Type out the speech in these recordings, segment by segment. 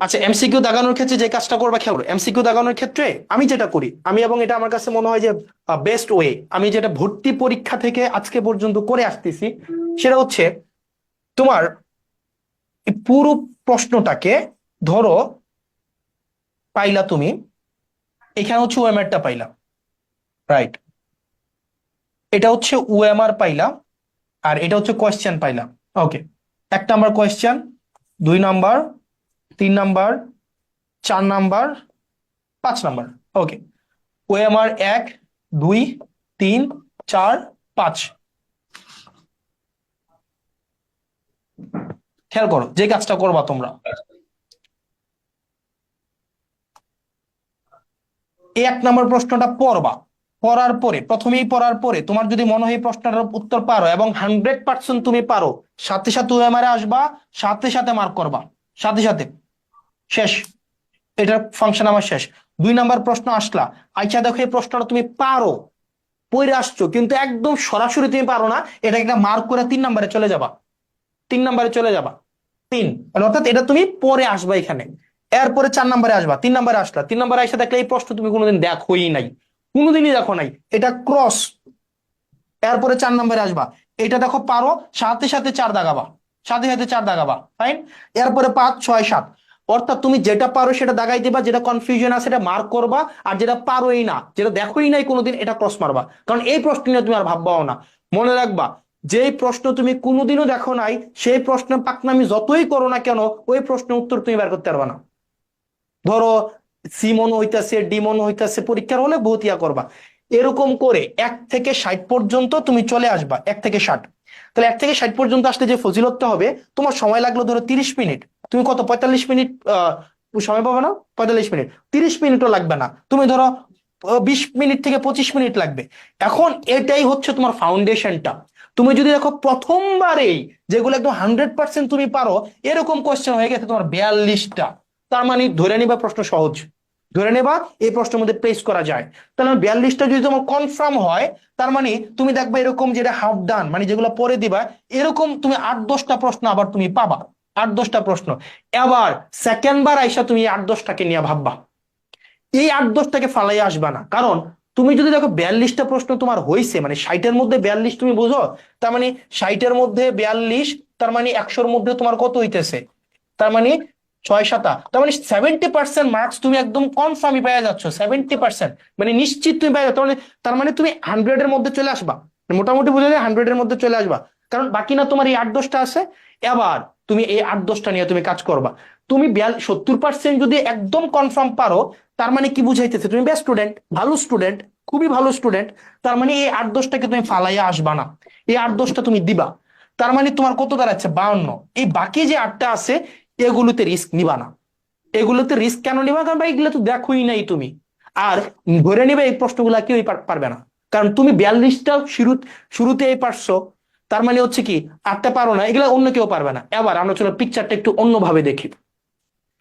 আচ্ছা এমসিকিউ দাগানোর ক্ষেত্রে যে কাজটা করবা, খেয়াল এমসিকিউ দাগানোর ক্ষেত্রে আমি যেটা করি, আমি এবং এটা আমার কাছে মনে হয় যে বেস্ট ওয়ে আমি যেটা ভর্তি পরীক্ষা থেকে আজকে পর্যন্ত করে আসতেছি, সেটা হচ্ছে তোমার পুরো প্রশ্নটাকে ধরো, পাইলা তুমি, এখানে হচ্ছে ওএমআরটা পাইলা রাইট এটা হচ্ছে ওএমআর পাইলা, আর এটা হচ্ছে কোয়েশ্চেন পাইলা ওকে এক নাম্বার কোয়েশ্চেন দুই নাম্বার তিন নাম্বার, চার নাম্বার, পাঁচ নাম্বার। ওকে ওএমআর এক, দুই, তিন, চার, পাঁচ। খেয়াল করো, যে কাজটা করবা তোমরা। এক নম্বর প্রশ্নটা পড়বা। পড়ার পরে, প্রথমেই পড়ার পরে তোমার যদি মনে হয় প্রশ্নটার উত্তর পারো এবং হান্ড্রেড পার্সেন্ট তুমি পারো, সাথে সাথে ওএমআর আসবা, সাথে সাথে মার্ক করবা, সাথে সাথে। শেষ। এটার ফাংশন আমার শেষ। দুই নাম্বার প্রশ্ন আসলা। আচ্ছা দেখো এই প্রশ্নটা তুমি পারো। পড়ে আসছো, কিন্তু একদম সরাসরি তুমি পারো না। এটা একটা মার্ক করে তিন নাম্বারে চলে যাবা। তিন নাম্বারে চলে যাবা। তিন। মানে অর্থাৎ এটা তুমি পরে আসবা এখানে। এরপরে চার নাম্বারে আসবা। তিন নাম্বারে আসলা। তিন নাম্বারে এসে দেখলে এই প্রশ্ন তুমি কোনোদিন দেখোই নাই। কোনোদিনই দেখো নাই। এটা ক্রস এরপরে চার নাম্বারে আসবা। এটা দেখো পারো, সাথে সাথে চার দাগাবা। সাথে সাথে চার দাগাবা। ফাইন এরপরে পাঁচ, ছয়, সাত। অর্থাৎ তুমি যেটা পারো সেটা দাগাই দিবা, যেটা কনফিউশন আছে সেটা মার্ক করবা, আর যেটা পারোই না, যেটা দেখোই নাই কোনোদিন, এটা ক্রস মারবা। কারণ এই প্রশ্ন নিয়ে তুমি আর ভাববাও না। মনে রাখবা, যেই প্রশ্ন তুমি কোনোদিনও দেখো নাই, সেই প্রশ্ন পাকনামি যতই করো না কেন, ওই প্রশ্নের উত্তর তুমি বের করতে পারবা না। ধরো সি মনে হইতাছে ডি মনে হইতাছে, পরীক্ষার হলে বহুত ইয়া করবা। এরকম করে এক থেকে ষাট পর্যন্ত তুমি চলে আসবা, এক থেকে ষাট। তাহলে এক থেকে ষাট পর্যন্ত আসলে যে ফজিলতটা হবে, তোমার সময় লাগল ধরো তিরিশ মিনিট। তুমি কত? পঁয়তাল্লিশ মিনিট সময় পাবে না? পঁয়তাল্লিশ মিনিট। তিরিশ মিনিটও লাগবে না। তুমি ধরো বিশ মিনিট থেকে পঁচিশ মিনিট লাগবে। এখন এটাই হচ্ছে তোমার ফাউন্ডেশনটা তুমি যদি দেখো প্রথমবারেই যেগুলো একদম হান্ড্রেড পার্সেন্ট তুমি পারো, এরকম কোয়েশ্চেন হয়ে গেছে তোমার বিয়াল্লিশটা। তার মানে ধরে নিবা প্রশ্ন সহজ। ধরে নেবা এই প্রশ্নের মধ্যে প্লেস করা যায়। তাহলে বিয়াল্লিশটা যদি তোমার কনফার্ম হয়, তার মানে তুমি দেখবা এরকম যেটা হাফ ডান মানে যেগুলো পরে দিবা, এরকম তুমি আট, দশটা প্রশ্ন আবার তুমি পাবা। আট দশটা প্রশ্ন। এবার সেকেন্ড বার আইসা তুমি আট দশটাকে নিয়ে ভাববা। এই আট দশটাকে ফালাই আসবা না। কারণ তুমি যদি দেখো বিয়াল্লিশটা প্রশ্ন তোমার হয়েছে মানে ষাটের মধ্যে বিয়াল্লিশ তুমি বুঝো, তার মানে ষাটের মধ্যে বিয়াল্লিশ, তার মানে একশোর মধ্যে তোমার কত হইতেছে? তার মানে ছয় সাতা। তার মানে সেভেন্টি পার্সেন্ট মার্কস তুমি একদম কনফার্মই পেয়ে যাচ্ছ সেভেন্টি পার্সেন্ট মানে নিশ্চিত তুমি পেয়ে যাচ্ছ। তার মানে তার মানে তুমি হান্ড্রেডের মধ্যে চলে আসবা। মোটামুটি বুঝে হান্ড্রেডের মধ্যে চলে আসবা। কারণ বাকি না তোমার এই আট দশটা আছে। এবার তুমি এই আট, দশটা নিয়ে তুমি কাজ করবা। তুমি সত্তর পার্সেন্ট যদি একদম কনফার্ম পারো, তার মানে কি বুঝাইতেছে? তুমি বেস্ট স্টুডেন্ট ভালো স্টুডেন্ট খুবই ভালো স্টুডেন্ট তার মানে এই আট, দশটাকে তুমি ফালাইয়া আসবা না। এই আট, দশটা তুমি দিবা। তার মানে তোমার কত দাঁড়াচ্ছে? বাউন্ন। এই বাকি যে আটটা আছে, এগুলোতে রিস্ক নিবা না। এগুলোতে রিস্ক কেন নিবা? কারণ এগুলো তো দেখোই নাই তুমি। আর ধরে নিবে এই প্রশ্নগুলা পার- পারবে না। কারণ তুমি বিয়াল্লিশটা শুরু, শুরুতেই পারছ। তার মানে হচ্ছে কি, আটটা পারো না, এগুলো অন্য কেউ পারবে না। এবার আমরা চলো পিকচারটা একটু অন্যভাবে দেখি।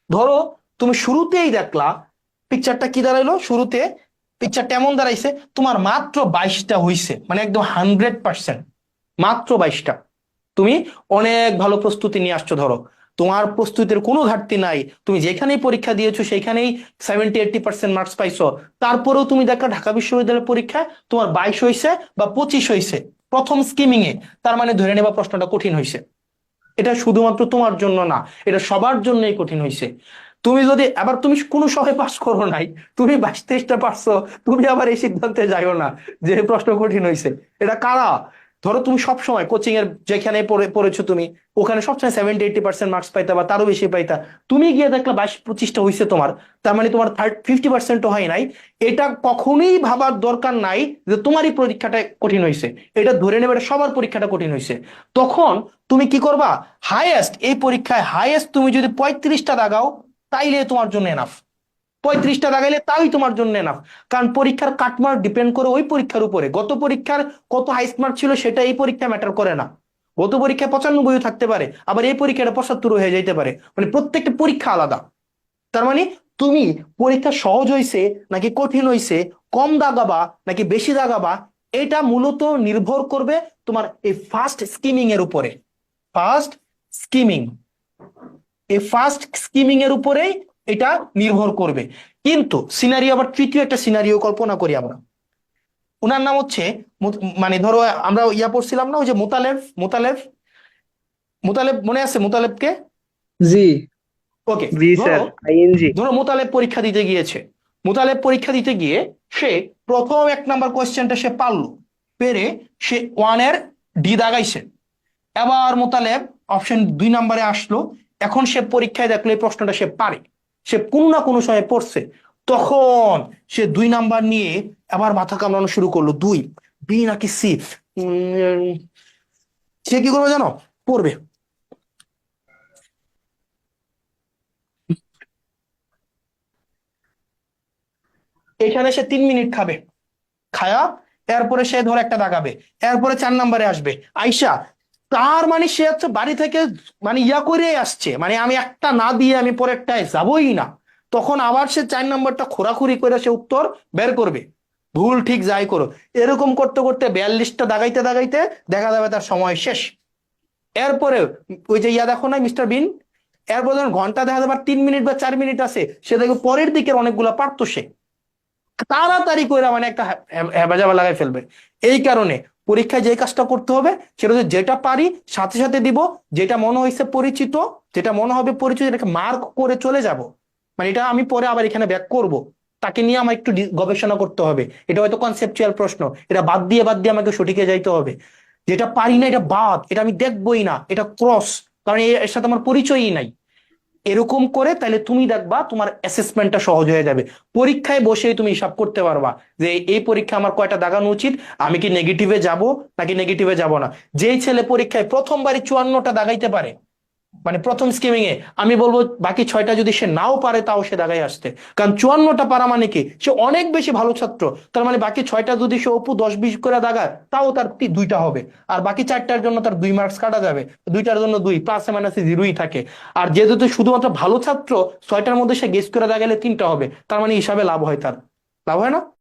ধরো, তুমি শুরুতেই দেখলা পিকচারটা কি দাঁড়াইলো? শুরুতে পিকচারটা এমন দাঁড়াইছে? তোমার মাত্র বাইশটা হইছে মানে একদম হান্ড্রেড পার্সেন্ট মাত্র বাইশটা। তুমি অনেক ভালো প্রস্তুতি নিয়ে আসছো, ধরো। তোমার প্রস্তুতির কোনো ঘাটতি নাই। তুমি যেখানেই পরীক্ষা দিয়েছ, সেখানেই সেভেন্টি এইটি পার্সেন্ট মার্কস পাইছো। তারপরেও তুমি দেখো ঢাকা বিশ্ববিদ্যালয়ের পরীক্ষা তোমার বাইশ হয়েছে বা পঁচিশ হয়েছে প্রথম স্কিমিং এ তার মানে ধরে নেবা প্রশ্নটা কঠিন হয়েছে এটা শুধুমাত্র তোমার জন্য না, এটা সবার জন্যই কঠিন হয়েছে তুমি যদি, আবার তুমি কোনো সহে পাস করো নাই, তুমি বাইশ তেইশটা পারছ, তুমি আবার এই সিদ্ধান্তে যাইও না যে প্রশ্ন কঠিন হয়েছে এটা কারা? ধরো তুমি সবসময় কোচিং এর যেখানে পড়েছো তুমি, ওখানে সবসময় সেভেন্টি এইটি পার্সেন্ট মার্কস পাইতা বা তারও বেশি পাইতা। তুমি গিয়ে দেখলা বাইশ, পঁচিশটা হয়েছে তোমার। তার মানে তোমার থার্ড ফিফটি পার্সেন্টও হয় নাই। এটা কখনোই ভাবার দরকার নাই যে তোমারই পরীক্ষাটা কঠিন হয়েছে এটা ধরে নেবে সবার পরীক্ষাটা কঠিন হয়েছে তখন তুমি কি করবা? হাইয়েস্ট এই পরীক্ষায় হাইয়েস্ট তুমি যদি পঁয়ত্রিশটা দাগাও, তাইলে তোমার জন্য এনাফ পঁয়ত্রিশটা দাগাইলে তাই তোমার জন্য এনাফ কারণ পরীক্ষার কাটমার্ক ডিপেন্ড করে ওই পরীক্ষার উপরে। গত পরীক্ষার কত হাইস্ট মার্ক ছিল সেটা এই পরীক্ষা ম্যাটার করে না। গত পরীক্ষায় পঁচানব্বই থাকতে পারে, আবার এই পরীক্ষাটা পঁচাত্তর হয়ে যাইতে পারে। মানে প্রত্যেকটা পরীক্ষা আলাদা। তার মানে তুমি পরীক্ষা সহজ হয়েছে নাকি কঠিন হয়েছে কম দাগাবা নাকি বেশি দাগাবা, এটা মূলত নির্ভর করবে তোমার এই ফার্স্ট স্কিমিং এর উপরে। ফার্স্ট স্কিমিং এই ফার্স্ট স্কিমিং এর উপরেই এটা নির্ভর করবে। কিন্তু সিনারিও আবার তৃতীয় একটা সিনারিও কল্পনা করি আমরা। ওনার নাম হচ্ছে মানে ধরো আমরা ইয়া পড়ছিলাম না ওই যে মোতালেব মোতালেব? মোতালেব মনে আছে মোতালেবকে? জি। ওকে ধরো মোতালেব পরীক্ষা দিতে গিয়েছে। মোতালেব পরীক্ষা দিতে গিয়ে সে প্রথম এক নাম্বার কোয়েশ্চেনটা সে পারল। পেরে সে ওয়ানের ডি দাগাইছে। এবার মোতালেব অপশন দুই নাম্বারে আসলো। এখন সে পরীক্ষায় দেখল এই প্রশ্নটা সে পারে। সে কোনো না কোনো সময় পড়ছে। তখন সে দুই নাম্বার নিয়ে আবার মাথা কামড়ানো শুরু করল। দুই, বি নাকি সি? সে কি করবে জানো? পড়বে। এখানে সে তিন মিনিট খাবে। খায়া, এরপরে সে ধর একটা দাগাবে। এরপরে চার নাম্বারে আসবে। আইসা তার মানে সে হচ্ছে বাড়ি থেকে মানে ইয়া করে আসছে। মানে আমি একটা না দিয়ে আমি পরেরটায় যাবই না। তখন আবার সে চার নম্বরটা খোরাখুরি করে সে উত্তর বের করবে। ভুল ঠিক যাই করো। এরকম করতে করতে বিয়াল্লিশটা দাগাইতে দাগাইতে দেখা যাবে তার সময় শেষ। এরপরে ওই যে ইয়া দেখো না, মিস্টার বিন? এরপর যখন ঘণ্টা দেখা যাবে তিন মিনিট বা চার মিনিট আছে, সে দেখবে পরের দিকের অনেকগুলো পারতো সে। তাড়াতাড়ি করে মানে একটা হ্যাবাজাবা লাগাই ফেলবে। এই কারণে পরীক্ষায় যে কাজটা করতে হবে, সেটা হচ্ছে যেটা পারি, সাথে সাথে দিব, যেটা মনে হয়েছে পরিচিত, যেটা মনে হবে পরিচিত এটাকে মার্ক করে চলে যাব। মানে এটা আমি পরে আবার এখানে ব্যাক করব। তাকে নিয়ে আমার একটু গবেষণা করতে হবে। এটা হয়তো কনসেপচুয়াল প্রশ্ন। এটা বাদ দিয়ে বাদ দিয়ে আমাকে সঠিকে যাইতে হবে। যেটা পারি না, এটা বাদ। এটা আমি দেখবই না। এটা ক্রস কারণ এর সাথে আমার পরিচয়ই নাই। এরকম করে তাহলে তুমি দেখবা তোমার অ্যাসেসমেন্টটা সহজ হয়ে যাবে। পরীক্ষায় বসেই তুমি হিসাব করতে পারবা যে এই পরীক্ষা আমার কয়টা দাগানো উচিত, আমি কি নেগেটিভে যাব নাকি নেগেটিভে যাব না। যেই ছেলে পরীক্ষায় প্রথমবারই চুয়ান্নটা দাগাইতে পারে মানে প্রথম স্কিমিং এ আমি বলব বাকি ছয়টা যদি সে নাও পারে, তাও সে দাগাই আসতে। কারণ চুয়ান্নটা পারা মানে কি? সে অনেক বেশি ভালো ছাত্র, তার মানে বাকি ছয়টা যদি সে অপু দশ বিশ করে দাগায়, তাও তার দুইটা হবে। আর বাকি চারটার জন্য তার দুই মার্কস কাটা যাবে। দুইটার জন্য দুই প্লাসে মাইনাসে জিরোই থাকে। আর যেহেতু শুধুমাত্র ভালো ছাত্র, ছয়টার মধ্যে সে গেস করে দাগালে তিনটা হবে। তার মানে হিসাবে লাভ হয় তার। লাভ হয় না?